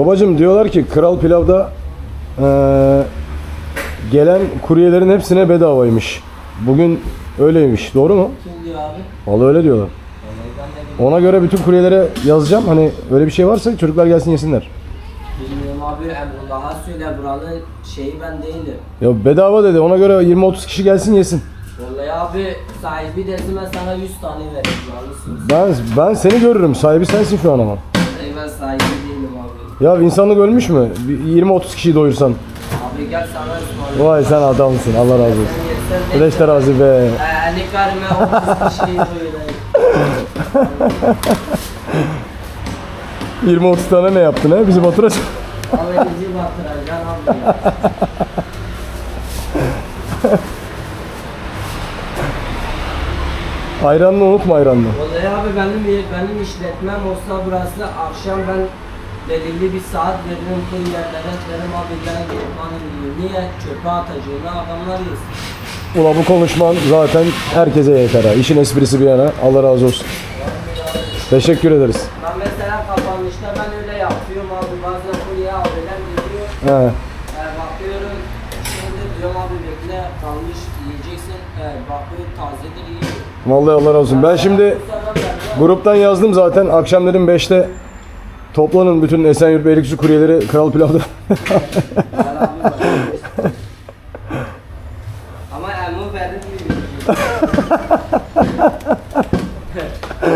Babacım diyorlar ki Kral Pilav'da eee, gelen kuryelerin hepsine bedavaymış. Bugün öyleymiş. Doğru mu? Kim diyor abi? Vallahi öyle diyorlar. Vallahi ben de Ona göre bütün kuryelere yazacağım. Hani öyle bir şey varsa çocuklar gelsin yesinler. bilmiyorum abi. Emrullah'a söyle buranın şeyi ben değilim. Ya bedava dedi. Ona göre 20-30 kişi gelsin yesin. Vallahi abi sahibi desin ben sana 100 tane. Yalnızsın. Ben ben seni görürüm. Sahibi sensin şu an ama. Ey ben sahibi. Ya insanlık ölmüş mü? Bir 20-30 kişiyi doyursan. Abi gel sana ısmarlayayım. Vay sen adamsın. Allah razı olsun. Güneş terazi be. Eee karıma 30 kişiyi doyurayım. 20-30 tane ne yaptın ha? Bizi batıracak. Abi bizi batıracaksın abi ya. Ayranını unutma ayranını. Vallahi abi benim benim işletmem olsa burası akşam ben belirli bir saat veririm bu yerlere derim abi gel hanım diyor. Niye? Çöpe atacağına adamlar yesin. Ula bu konuşman zaten herkese yeter ha. İşin esprisi bir yana. Allah razı olsun. Teşekkür ederiz. Ben mesela kapanışta ben öyle yapıyorum abi bazen kurye abiler geliyor. He. E, bakıyorum şimdi diyorum abi bekle kalmış yiyeceksin. E, bakıyor tazedir yiyor. Vallahi Allah razı olsun. Ben şimdi gruptan yazdım zaten. Akşam dedim 5'te toplanın bütün Esenyurt Beylikdüzü kuryeleri Kral Pilav'da. Ama elma verir mi?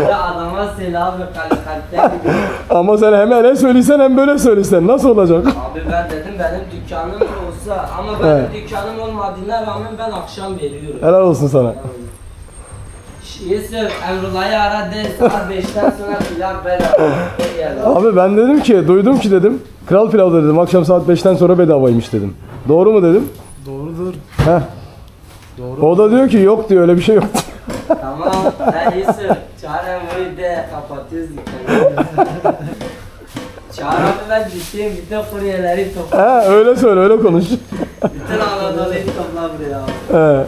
ya adama selam ve kal kalpte gidiyor. Ama sen hem öyle söylesen hem böyle söylesen nasıl olacak? Abi ben dedim benim dükkanım olsa ama benim Evet. dükkanım olmadığına rağmen ben akşam veriyorum. Helal olsun sana. Yusuf Emrullah'ı ara de saat 5'ten sonra pilav bedava. Abi ben dedim ki duydum ki dedim. Kral Pilav'da dedim akşam saat 5'ten sonra bedavaymış dedim. Doğru mu dedim? Doğrudur. Heh. Doğru. O da diyor ki yok diyor öyle bir şey yok. Tamam sen Yusuf çağır Emru'yu de kapatıyoruz dükkanı. Çağır abi ben ciddiyim bütün kuryeleri topla. He öyle söyle öyle konuş. Bütün Anadolu'yu topla buraya. He.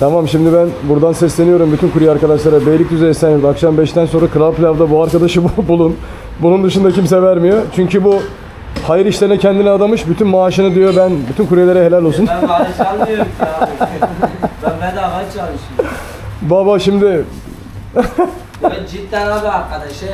Tamam şimdi ben buradan sesleniyorum bütün kurye arkadaşlara. Beylikdüzü Esenyurt akşam 5'ten sonra Kral Pilav'da bu arkadaşı bu- bulun. Bunun dışında kimse vermiyor. Çünkü bu hayır işlerine kendini adamış. Bütün maaşını diyor ben bütün kuryelere helal olsun. Ben maaş almıyorum ki abi. ben bedava çalışıyorum. Baba şimdi Ben cidden abi arkadaşa